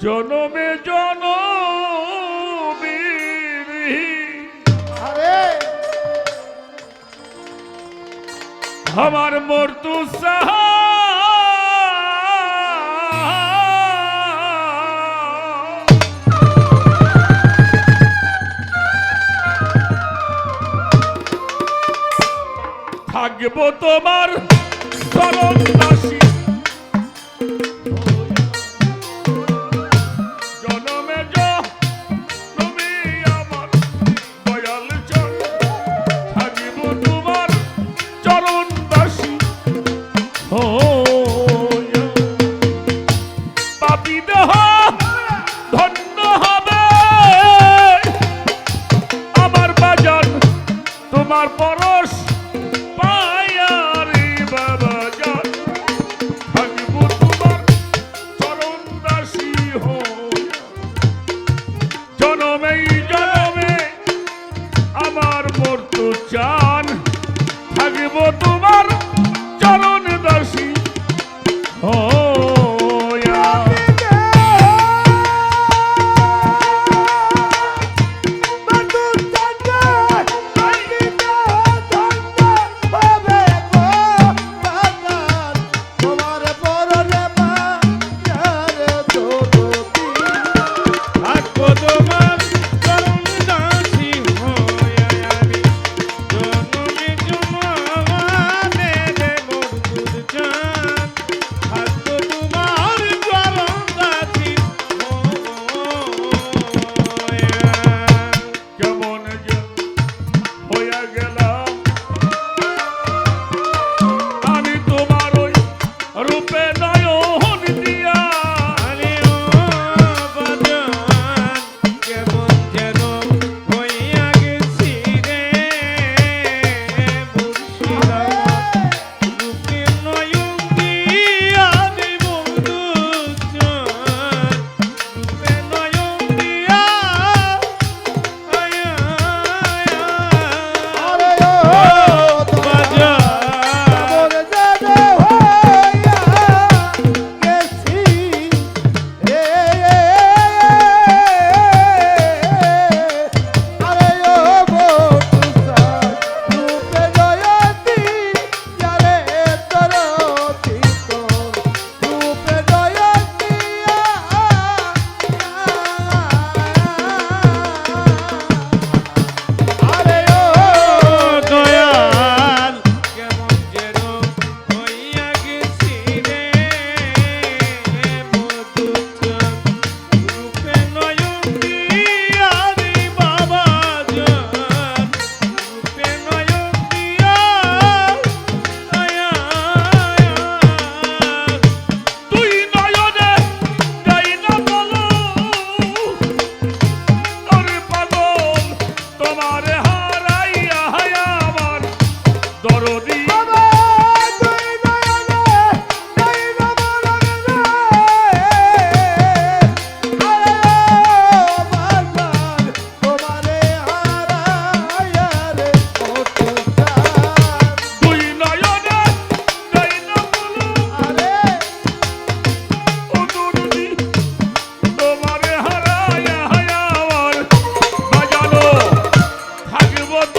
জনমে আরে। আমার মর্তু সাহা। থাকব তোমার চরণ দাসী।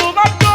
Oh my God.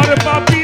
তোমার পাপি